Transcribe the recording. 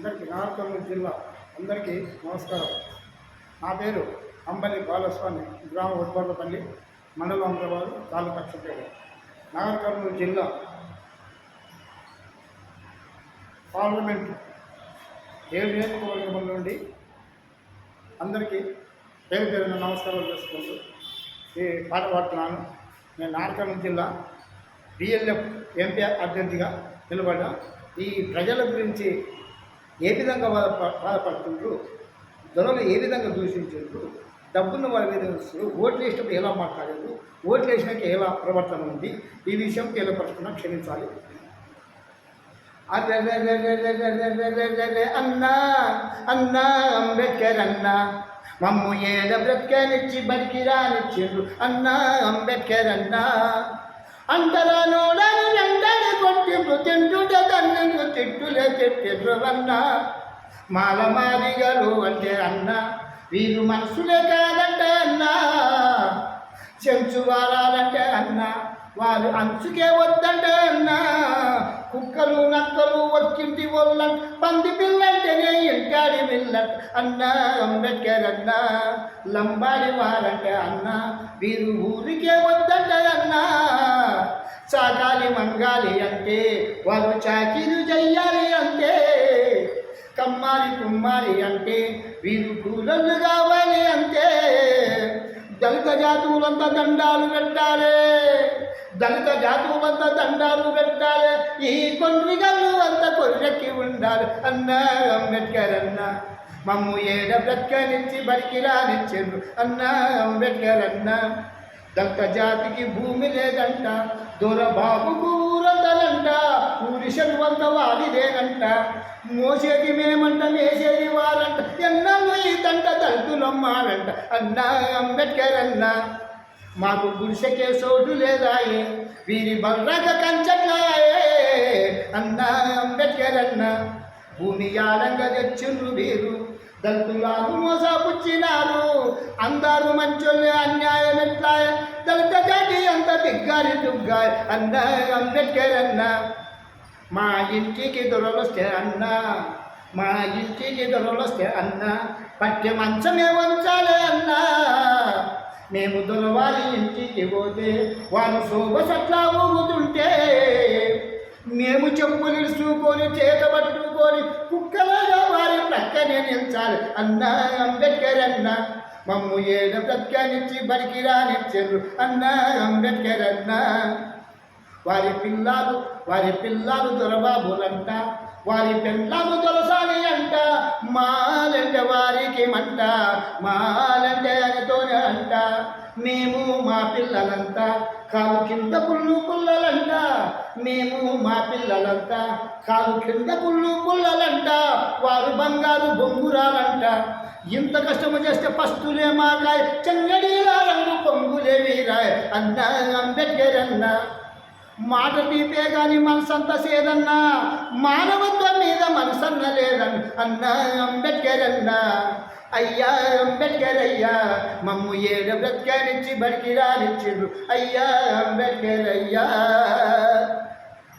అందరికీ నాగర్కర్నూలు జిల్లా అందరికీ నమస్కారం. నా పేరు అంబలి బాలస్వామి గ్రామ ఉద్బర్లపల్లి మండలం అమరాబాద్ తాలూకా చుట్టేడు నాగర్ కర్నూలు జిల్లా పార్లమెంట్ ఏడు నియోజకవర్గం నుండి అందరికీ పేరు పేరున నమస్కారాలు చేసుకుంటూ ఈ పాట పాడుతున్నాను. నేను నాగర్కర్నూలు జిల్లా డిఎల్ఎఫ్ ఎంపీ అభ్యర్థిగా నిలబడ్డా. ఈ ప్రజల గురించి ఏ విధంగా వాళ్ళ బాధపడుతుండ్రు? దొరలు ఏ విధంగా దూషించారు డబ్బును వాళ్ళ మీద ఇస్తారు ఓట్లు వేసినప్పుడు ఎలా మాట్లాడారు ఓట్లు వేసినాక ఎలా ప్రవర్తన ఉంది? ఈ విషయం తెలియపరచుకున్నా క్షమించాలి. అన్నా అన్నా అంబేద్కర్ అన్నా మమ్ము ఏడ బ్రతకనిచ్చి బతికి రానిచ్చిండ్రు అన్నా అంబేద్కర్ అన్నా అంటరా నోడని వెంటనే కొట్టిండ్రు తింటుంటే తిట్టులే తిట్టిండ్రు అన్నా. అంటే అన్న. వీరు మనసులే కాదంటే అన్నా. చెంచు వారాలంటే అన్నా. వారు అంచుకే వద్దంటే అన్న. కుక్కలు నక్కలు వచ్చింటి వల్ల పంది పిల్లంటేనే ఇంటాడి పిల్లంట అన్న అంబేద్కర్ అన్న. లంబాడి వారంటే అన్నా. వీరు ఊరికే వద్దంటే అన్నా. చాకాలి మంగాలి అంటే వాళ్ళు చాకీలు చెయ్యాలి అంటే కమ్మాలి కుమ్మాలి అంటే వీరు కూలలు కావాలి అంటే దళిత జాతువులంతా దండాలు పెట్టాలి దళిత జాతువులంతా దండాలు పెట్టాలి ఈ కొండ్రిగల్లు అంత కొర్రెక్కి ఉండాలి. అన్న అంబేద్కర్ అన్న మమ్ము ఏడ బ్రతకనిచ్చి బడికి రానిచ్చారు అన్న అంబేద్కర్ అన్న దక్క జాతికి భూమి లేదంట దొరబాబుకు ఊరందలంట ఊరి శరువంత వాడిదేనంట మోసేది మేమంట మేసేది వారంట ఎన్నో ఈతంట దళితులమ్మారంట అన్నా అంబేద్కర్ అన్నా. మాకు గుడిసెకే చోటు లేదాయే వీరి బర్రక కంచట్లాయే అన్నా అంబేద్కర్ అన్నా. భూమి యాలంగా తెచ్చిండ్రు వీరు దళితులాలు మోసపుచ్చినారు అందరూ మంచోళ్ళు అన్యాయం ఎట్లా దళిత జాతి అంత దిగ్గారి దుగ్గారి అన్నా అంబేద్కర్ మా ఇంటికి దొరలొస్తే అన్న మా ఇంటికి దొరలొస్తే అన్న పట్టె మంచమే వంచాలి అన్నా. మేము దొరవాలి ఇంటికి పోతే వాళ్ళు శోభ సట్లా ఊగుతుంటే మేము చెప్పులు చూకొని చేత పట్టుకొని కుక్కలాగా వారి నిలిచాలి అన్నా అంబేద్కర్ అన్నా మమ్ము ఏడ ప్రక్కనిచ్చి బడికి రానిచ్చారు అన్నా అంబేద్కర్ అన్నా వారి పిల్లలు వారి పిల్లలు దొరబాబులంట వారి పిల్లలు దొరసాలి అంట మాలంటే వారికి మంట మాలంటే అనితోనే అంట. మేము మా పిల్లలంతా కాలు కింద పుల్లు పుల్లలంట. మేము మా పిల్లలంతా కాలు కింద పుల్లు పుల్లలంట. వారు బంగారు బొంగురాలంట. ఇంత కష్టము చేస్తే పస్తులే మాకాయ చెంగడీలా రంగు పొంగులే వీరాయ్. అన్న అంబేద్కర్ అన్న మాట తీపే కానీ మనసంతా సేదన్నా. మానవత్వం మీద మనసన్న లేదన్న అన్న అంబేద్కర్ అన్న అయ్యా అంబేద్కర్ అయ్యా మమ్ము ఏడు బ్రతకనిచ్చి బడికి రానిచ్చిండ్రు. అయ్యా అంబేద్కర్ అయ్యా